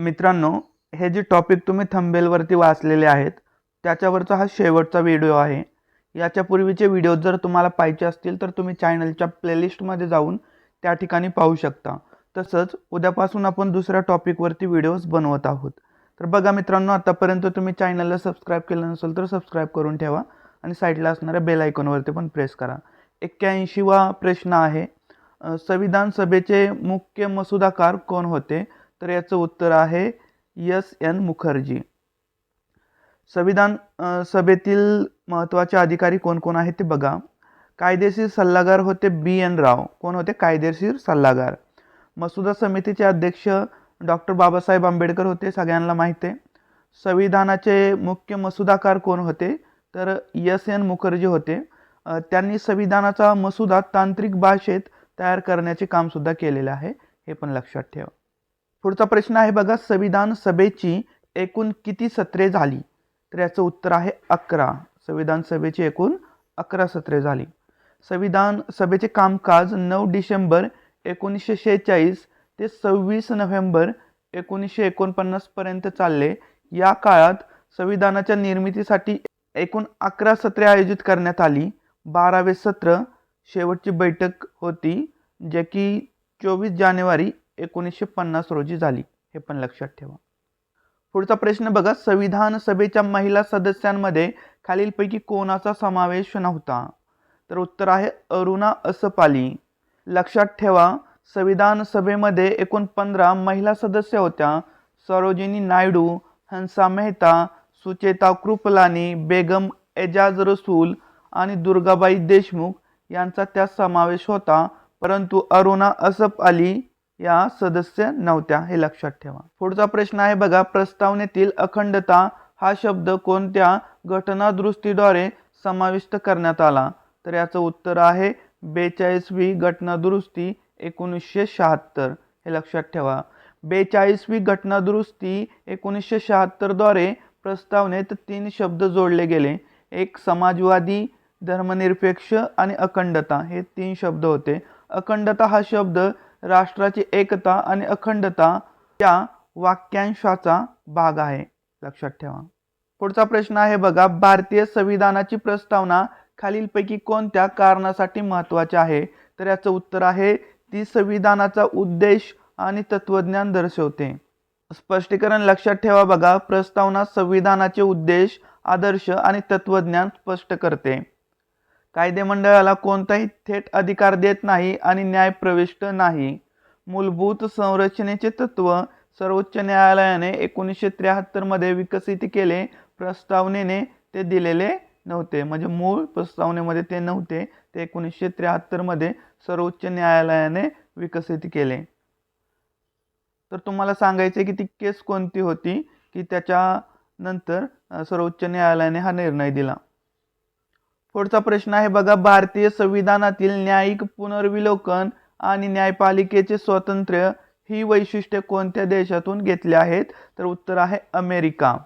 मित्रांनो हे जे टॉपिक तुम्ही थंबेलवरती वाचलेले आहेत त्याच्यावरचा हा शेवटचा व्हिडिओ आहे. याच्या पूर्वीचे व्हिडिओ जर तुम्हाला पाहिजे असतील तर तुम्ही चॅनलच्या प्लेलिस्टमध्ये जाऊन त्या ठिकाणी पाहू शकता. तसंच उद्यापासून आपण दुसऱ्या टॉपिकवरती व्हिडिओज बनवत आहोत. तर बघा मित्रांनो आतापर्यंत तुम्ही चॅनलला सबस्क्राईब केलं नसेल तर सबस्क्राईब करून ठेवा आणि साईडला असणाऱ्या बेल आयकॉनवरती पण प्रेस करा. एक्क्याऐंशीवा प्रश्न आहे संविधान सभेचे मुख्य मसुदाकार कोण होते? तर याचं उत्तर आहे यस एन मुखर्जी. संविधान सभेतील महत्त्वाचे अधिकारी कोण कोण आहेत ते बघा. कायदेशीर सल्लागार होते बी एन राव. कोण होते? कायदेशीर सल्लागार. मसुदा समितीचे अध्यक्ष डॉक्टर बाबासाहेब आंबेडकर होते सगळ्यांना माहिती आहे. संविधानाचे मुख्य मसुदाकार कोण होते? तर यस एन मुखर्जी होते. त्यांनी संविधानाचा मसुदा तांत्रिक भाषेत तयार करण्याचे कामसुद्धा केलेले आहे. हे पण लक्षात ठेवा. पुढचा प्रश्न आहे बघा संविधान सभेची एकूण किती सत्रे झाली? तर याचं उत्तर आहे अकरा. संविधान सभेची एकूण अकरा सत्रे झाली. संविधान सभेचे कामकाज नऊ डिसेंबर एकोणीसशे शेहेचाळीस ते सव्वीस नोव्हेंबर एकोणीसशे एकोणपन्नासपर्यंत चालले. या काळात संविधानाच्या निर्मितीसाठी एकूण अकरा सत्रे आयोजित करण्यात आली. बारावे सत्र शेवटची बैठक होती जे की चोवीस जानेवारी एकोणीसशे पन्नास रोजी झाली हे पण लक्षात ठेवा. पुढचा प्रश्न बघा संविधान सभेच्या महिला सदस्यांमध्ये खालीलपैकी कोणाचा समावेश नव्हता? तर उत्तर आहे अरुणा असपाली. लक्षात ठेवा संविधान सभेमध्ये एकूण पंधरा महिला सदस्य होत्या. सरोजिनी नायडू हंसा मेहता सुचेता कृपलानी बेगम एजाज रसूल आणि दुर्गाबाई देशमुख यांचा त्यात समावेश होता. परंतु अरुणा असफ अली या सदस्य नव्हत्या हे लक्षात ठेवा. पुढचा प्रश्न आहे बघा प्रस्तावनेतील अखंडता हा शब्द कोणत्या घटनादुरुस्तीद्वारे समाविष्ट करण्यात आला? तर याचं उत्तर आहे बेचाळीसवी घटनादुरुस्ती एकोणीसशे शहात्तर. हे लक्षात ठेवा. बेचाळीसवी घटनादुरुस्ती एकोणीसशे शहात्तरद्वारे प्रस्तावनेत तीन शब्द जोडले गेले. एक समाजवादी धर्मनिरपेक्ष आणि अखंडता. हे तीन शब्द होते. अखंडता हा शब्द राष्ट्राची एकता आणि अखंडता या वाक्यांशाचा भाग आहे. लक्षात ठेवा. पुढचा प्रश्न आहे बघा भारतीय संविधानाची प्रस्तावना खालीलपैकी कोणत्या कारणासाठी महत्त्वाची आहे? तर याचं उत्तर आहे ती संविधानाचा उद्देश आणि तत्वज्ञान दर्शवते. स्पष्टीकरण लक्षात ठेवा बघा प्रस्तावना संविधानाचे उद्देश आदर्श आणि तत्वज्ञान स्पष्ट करते. कायदे मंडळाला कोणताही थेट अधिकार देत नाही आणि न्याय प्रविष्ट नाही. मूलभूत संरचनेचे तत्व सर्वोच्च न्यायालयाने एकोणीसशे त्र्याहत्तरमध्ये विकसित केले. प्रस्तावनेने ते दिलेले नव्हते. म्हणजे मूळ प्रस्तावनेमध्ये ते नव्हते. ते एकोणीसशे त्र्याहत्तरमध्ये सर्वोच्च न्यायालयाने विकसित केले. तर तुम्हाला सांगायचे की ती केस कोणती होती? की त्याच्यानंतर सर्वोच्च न्यायालयाने हा निर्णय दिला. पुढचा प्रश्न आहे बघा भारतीय संविधानातील न्यायिक पुनर्विलोकन आणि न्यायपालिकेचे स्वातंत्र्य ही वैशिष्ट्ये कोणत्या देशातून घेतली आहेत? तर उत्तर आहे अमेरिका.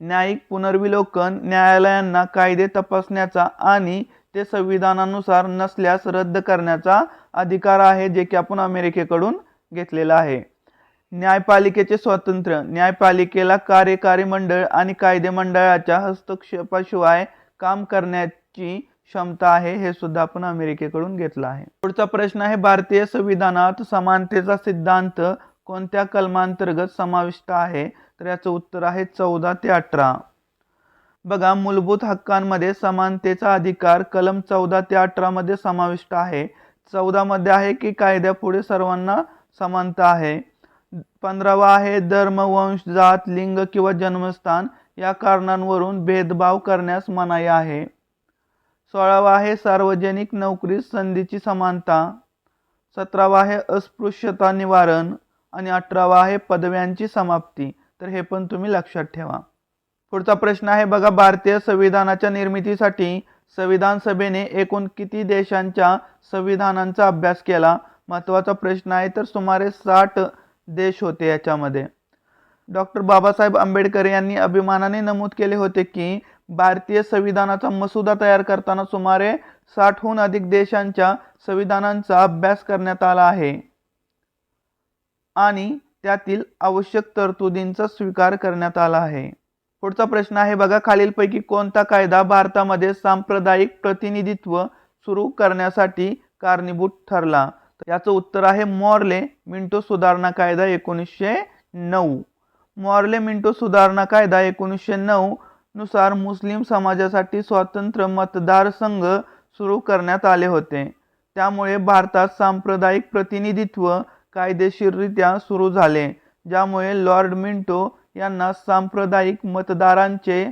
न्यायिक पुनर्विलोकन न्यायालयांना कायदे तपासण्याचा आणि ते संविधानानुसार नसल्यास रद्द करण्याचा अधिकार आहे जे की आपण अमेरिकेकडून घेतलेला आहे. न्यायपालिकेचे स्वातंत्र्य न्यायपालिकेला कार्यकारी मंडळ आणि कायदे मंडळाच्या हस्तक्षेपाशिवाय काम करण्याची क्षमता आहे हे सुद्धा आपण अमेरिकेकडून घेतलं आहे. पुढचा प्रश्न आहे भारतीय संविधानात समानतेचा सिद्धांत कोणत्या कलमांतर्गत समाविष्ट आहे? तर याचं उत्तर आहे चौदा ते अठरा. बघा मूलभूत हक्कांमध्ये समानतेचा अधिकार कलम चौदा ते अठरा मध्ये समाविष्ट आहे. चौदा मध्ये आहे की कायद्यापुढे सर्वांना समानता आहे. पंधरावा आहे धर्म वंश जात लिंग किंवा जन्मस्थान या कारणांवरून भेदभाव करण्यास मनाई आहे. सोळावा आहे सार्वजनिक नोकरीत संधीची समानता. सतरावा आहे अस्पृश्यता निवारण. आणि अठरावा आहे पदव्यांची समाप्ती. तर हे पण तुम्ही लक्षात ठेवा. पुढचा प्रश्न आहे बघा भारतीय संविधानाच्या निर्मितीसाठी संविधान सभेने एकूण किती देशांच्या संविधानांचा अभ्यास केला? महत्त्वाचा प्रश्न आहे तर सुमारे साठ देश होते याच्यामध्ये. डॉक्टर बाबासाहेब आंबेडकर यांनी अभिमानाने नमूद केले होते की भारतीय संविधानाचा मसुदा तयार करताना सुमारे साठहून अधिक देशांच्या संविधानांचा अभ्यास करण्यात आला आहे. आणि त्यातील आवश्यक तरतुदींचा स्वीकार करण्यात आला आहे. पुढचा प्रश्न आहे बघा खालीलपैकी कोणता कायदा भारतामध्ये सांप्रदायिक प्रतिनिधित्व सुरू करण्यासाठी कारणीभूत ठरला? याचं उत्तर आहे मॉर्ले मिंटो सुधारणा कायदा एकोणीसशे नऊ. मॉर्ले मिंटो सुधारणा कायदा एकोणीसशे नऊ नुसार मुस्लिम समाजासाठी स्वतंत्र मतदारसंघ सुरू करण्यात आले होते. त्यामुळे भारतात सांप्रदायिक प्रतिनिधित्व कायदेशीररित्या सुरू झाले ज्यामुळे लॉर्ड मिंटो यांना सांप्रदायिक मतदारांचे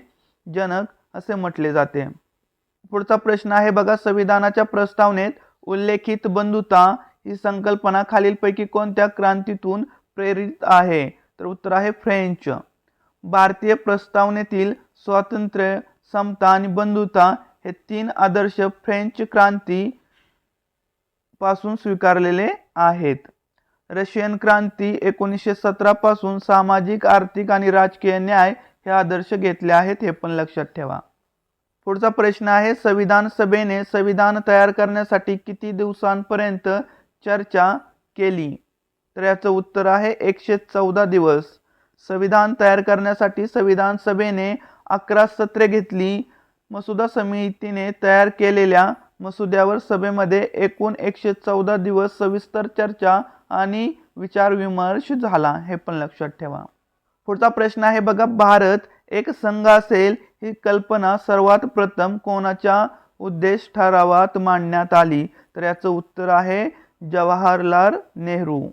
जनक असे म्हटले जाते. पुढचा प्रश्न आहे बघा संविधानाच्या प्रस्तावनेत उल्लेखित बंधुता ही संकल्पना खालीलपैकी कोणत्या क्रांतीतून प्रेरित आहे? तर उत्तर आहे फ्रेंच. भारतीय प्रस्तावनेतील स्वातंत्र्य समता आणि बंधुता हे तीन आदर्श फ्रेंच क्रांती पासून स्वीकारलेले आहेत. रशियन क्रांती एकोणीसशे सतरा पासून सामाजिक आर्थिक आणि राजकीय न्याय हे आदर्श घेतले आहेत हे पण लक्षात ठेवा. पुढचा प्रश्न आहे संविधान सभेने संविधान तयार करण्यासाठी किती दिवसांपर्यंत चर्चा केली? तर याचं उत्तर आहे एकशे चौदा दिवस. संविधान तयार करण्यासाठी संविधान सभेने अकरा सत्रे घेतली. मसुदा समितीने तयार केलेल्या मसुद्यावर सभेमध्ये एकूण एकशे चौदा दिवस सविस्तर चर्चा आणि विचारविमर्श झाला. हे पण लक्षात ठेवा. पुढचा प्रश्न आहे बघा भारत एक संघ असेल ही कल्पना सर्वात प्रथम कोणाच्या उद्देश ठरावात मांडण्यात आली? तर याचं उत्तर आहे जवाहरलाल नेहरू.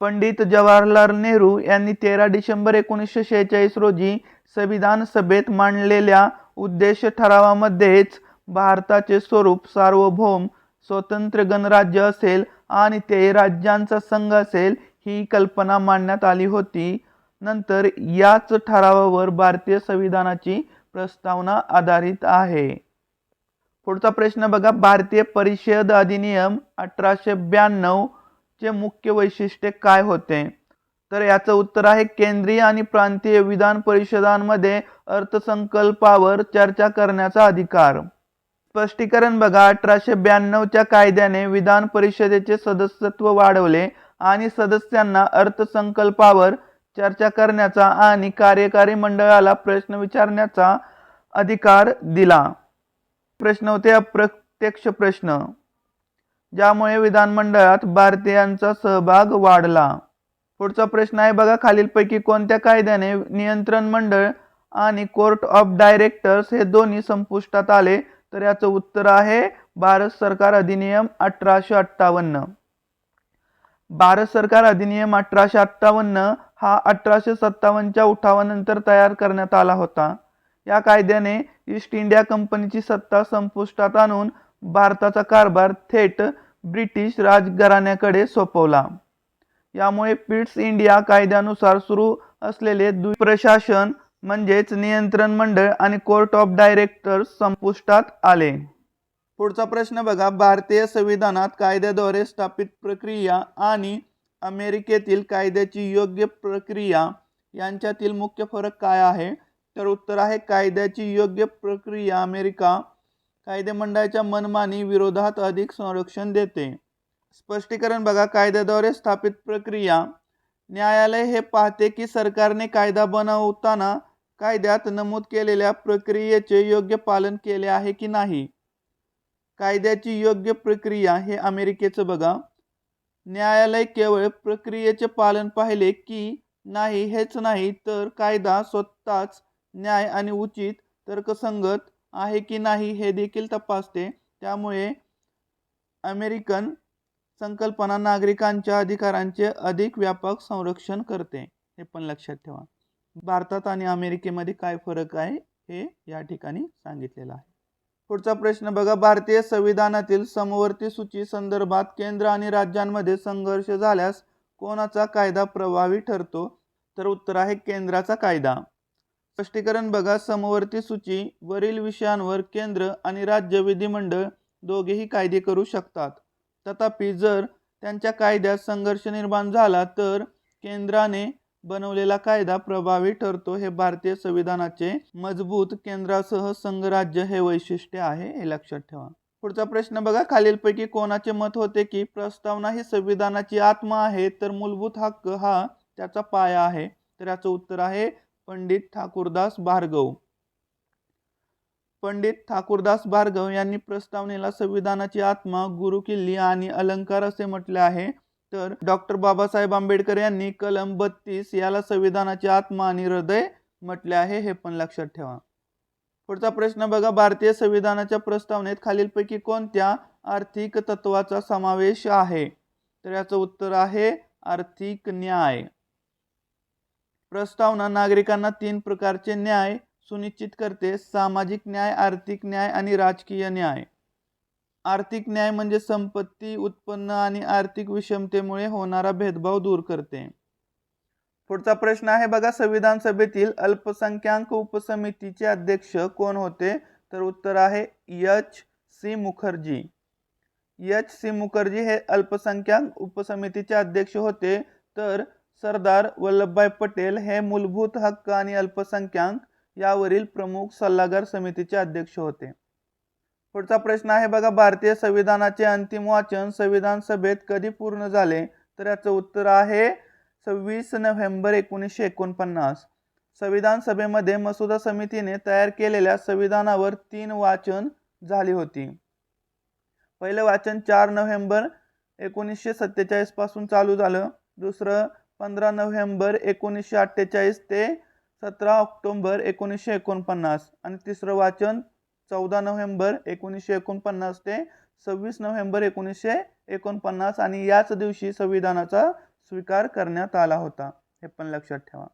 पंडित जवाहरलाल नेहरू यांनी तेरा डिसेंबर एकोणीसशे शेहेचाळीस रोजी संविधान सभेत मांडलेल्या उद्देश ठरावामध्येच भारताचे स्वरूप सार्वभौम स्वतंत्र गणराज्य असेल आणि ते राज्यांचा संघ असेल ही कल्पना मांडण्यात आली होती. नंतर याच ठरावावर भारतीय संविधानाची प्रस्तावना आधारित आहे. पुढचा प्रश्न बघा. भारतीय परिषद अधिनियम अठराशे ब्याण्णव चे मुख्य वैशिष्ट्य काय होते? तर याचं उत्तर आहे केंद्रीय आणि प्रांतीय विधान परिषदांमध्ये अर्थसंकल्पावर चर्चा करण्याचा अधिकार. स्पष्टीकरण बघा अठराशे ब्याण्णवच्या कायद्याने विधान परिषदेचे सदस्यत्व वाढवले आणि सदस्यांना अर्थसंकल्पावर चर्चा करण्याचा आणि कार्यकारी मंडळाला प्रश्न विचारण्याचा अधिकार दिला. प्रश्न होते अप्रत्यक्ष प्रश्न. ज्यामुळे विधानमंडळात भारतीयांचा सहभाग वाढला. पुढचा प्रश्न आहे बघा खालीलपैकी कोणत्या कायद्याने नियंत्रण मंडळ आणि कोर्ट ऑफ डायरेक्टर्स हे दोन्ही संपुष्टात आले? तर याचं उत्तर आहे भारत सरकार अधिनियम अठराशे अठ्ठावन्न. भारत सरकार अधिनियम अठराशे अठ्ठावन्न हा अठराशे सत्तावन्नच्या उठावानंतर तयार करण्यात आला होता. या कायद्याने ईस्ट इंडिया कंपनीची सत्ता संपुष्टात आणून भारताचा कारभार थेट ब्रिटिश राजघराण्याकडे सोपवला. यामुळे पिट्स इंडिया कायद्यानुसार सुरू असलेले प्रशासन म्हणजेच नियंत्रण मंडळ आणि कोर्ट ऑफ डायरेक्टर्स संपुष्टात आले. पुढचा प्रश्न बघा. भारतीय संविधानात कायद्याद्वारे स्थापित प्रक्रिया आणि अमेरिकेतील कायद्याची योग्य प्रक्रिया यांच्यातील मुख्य फरक काय आहे? तर उत्तर आहे कायद्याची योग्य प्रक्रिया अमेरिका कायदेमंडळाच्या मनमानी विरोधात अधिक संरक्षण देते. स्पष्टीकरण बघा कायद्याद्वारे स्थापित प्रक्रिया. न्यायालय हे पाहते की सरकारने कायदा बनवताना कायद्यात नमूद केलेल्या प्रक्रियेचे योग्य पालन केले आहे की नाही? कायद्याची योग्य प्रक्रिया हे अमेरिकेचं बघा. न्यायालय केवळ प्रक्रियेचे पालन पाहिले की नाही हेच नाही तर कायदा स्वतःच न्याय आणि उचित तर्कसंगत आहे की नाही हे देखील तपासते. त्यामुळे अमेरिकन संकल्पना नागरिकांच्या अधिकारांचे अधिक व्यापक संरक्षण करते. हे पण लक्षात ठेवा. भारतात आणि अमेरिकेमध्ये काय फरक आहे हे या ठिकाणी सांगितलेलं आहे. पुढचा प्रश्न बघा. भारतीय संविधानातील समवर्ती सूची संदर्भात केंद्र आणि राज्यांमध्ये संघर्ष झाल्यास कोणाचा कायदा प्रभावी ठरतो? तर उत्तर आहे केंद्राचा कायदा. स्पष्टीकरण बघा. समवर्ती सूची वरील विषयांवर केंद्र आणि राज्य विधिमंडळ दोघेही कायदे करू शकतात. तथापि जर त्यांच्या कायद्यात संघर्ष निर्माण झाला तर केंद्राने बनवलेला कायदा प्रभावी ठरतो हे भारतीय संविधानाचे मजबूत केंद्रासह संघराज्य हे वैशिष्ट्य आहे हे लक्षात ठेवा. पुढचा प्रश्न बघा. खालीलपैकी कोणाचे मत होते की प्रस्तावना ही संविधानाची आत्मा आहे तर मूलभूत हक्क हा त्याचा पाया आहे. तर याचं उत्तर आहे पंडित ठाकूरदास भार्गव. पंडित ठाकूरदास भार्गव यांनी प्रस्तावनेला संविधानाची आत्मा गुरु किल्ली आणि अलंकार असे म्हटले आहे. तर डॉक्टर बाबासाहेब आंबेडकर यांनी कलम बत्तीस याला संविधानाची आत्मा आणि हृदय म्हटले आहे हे पण लक्षात ठेवा. पुढचा प्रश्न बघा. भारतीय संविधानाच्या प्रस्तावनेत खालीलपैकी कोणत्या आर्थिक तत्वाचा समावेश आहे? तर याचं उत्तर आहे आर्थिक न्याय. प्रस्तावना नागरिकांना तीन प्रकारचे न्याय सुनिश्चित करते. सामाजिक न्याय आर्थिक न्याय आणि राजकीय न्याय. आर्थिक न्याय म्हणजे संपत्ती उत्पन्न आणि आर्थिक विषमतेमुळे होणारा भेदभाव दूर करते. पुढचा प्रश्न आहे बघा संविधान सभेतील अल्पसंख्याक उपसमितीचे अध्यक्ष कोण होते? तर उत्तर आहे H. C. Mukherjee. H. C. Mukherjee हे अल्पसंख्याक उपसमितीचे अध्यक्ष होते. तर सरदार वल्लभभाई पटेल हे मूलभूत हक्क आणि अल्पसंख्याक यावरील प्रमुख सल्लागार समितीचे अध्यक्ष होते. पुढचा प्रश्न आहे बघा भारतीय संविधानाचे अंतिम वाचन संविधान सभेत कधी पूर्ण झाले? तर याचं उत्तर आहे सव्वीस नोव्हेंबर एकोणीसशे एकोणपन्नास. संविधान सभेमध्ये मसुदा समितीने तयार केलेल्या संविधानावर तीन वाचन झाली होती. पहिलं वाचन चार नोव्हेंबर एकोणीसशे सत्तेचाळीसपासून चालू झालं. दुसरं पंधरा नोव्हेंबर एकोणीसशे अठ्ठेचाळीस ते सतरा ऑक्टोंबर एकोणीसशे एकोणपन्नास आणि तिसरं वाचन चौदा नोव्हेंबर एकोणीसशे एकोणपन्नास ते सव्वीस नोव्हेंबर एकोणीसशे एकोणपन्नास आणि याच दिवशी संविधानाचा स्वीकार करण्यात आला होता. हे पण लक्षात ठेवा.